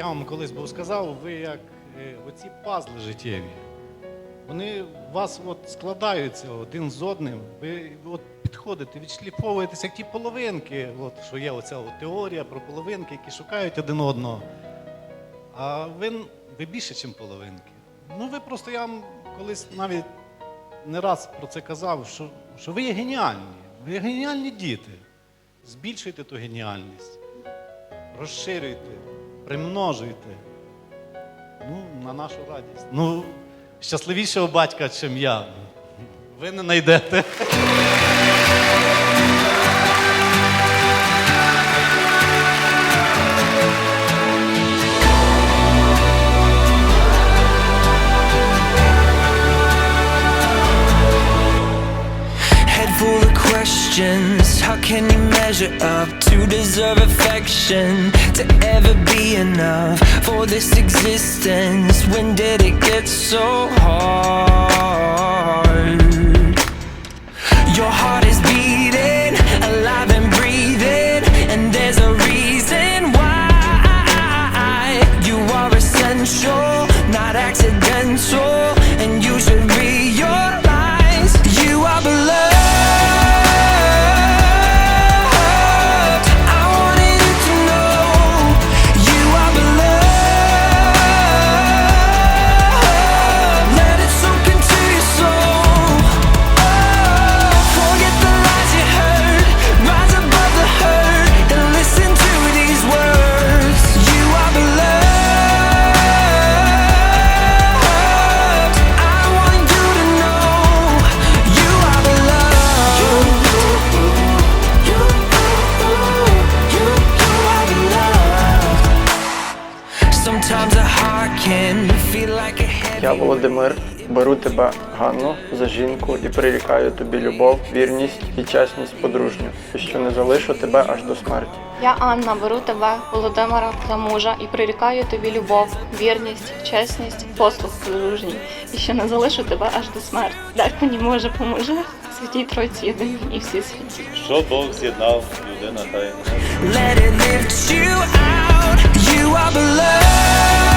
я вам колись був сказав, ви як е, оці пазли життєві. Вони у вас от складаються один з одним. Ви от підходите, відшліфовуєтеся, як ті половинки, от, що є оця от теорія про половинки, які шукають один одного. А ви, ви більше, ніж половинки. Ну, ви просто я вам колись навіть не раз про це казав, що, що ви є геніальні. Ви є геніальні діти. Збільшуйте ту геніальність, розширюйте, примножуйте. Ну, на нашу радість. Ну, щасливішого батька, чим я. Ви не знайдете. Questions. How can you measure up to deserve affection? To ever be enough for this existence? When did it get so hard? Your heart is beating, alive and breathing, and there's a reason why you are essential, Я, Володимир, беру тебе, Ганну, за жінку і прирікаю тобі любов, вірність і чесність подружню, і що не залишу тебе аж до смерті. Я Анна беру тебе, Володимира, за мужа і прирікаю тобі любов, вірність, чесність, послуг подружній, і що не залишу тебе аж до смерті. Дай мені може поможе, святій Тройці єдині і всі святі. Що Бог з'єднав, Let it lift you out. You are beloved.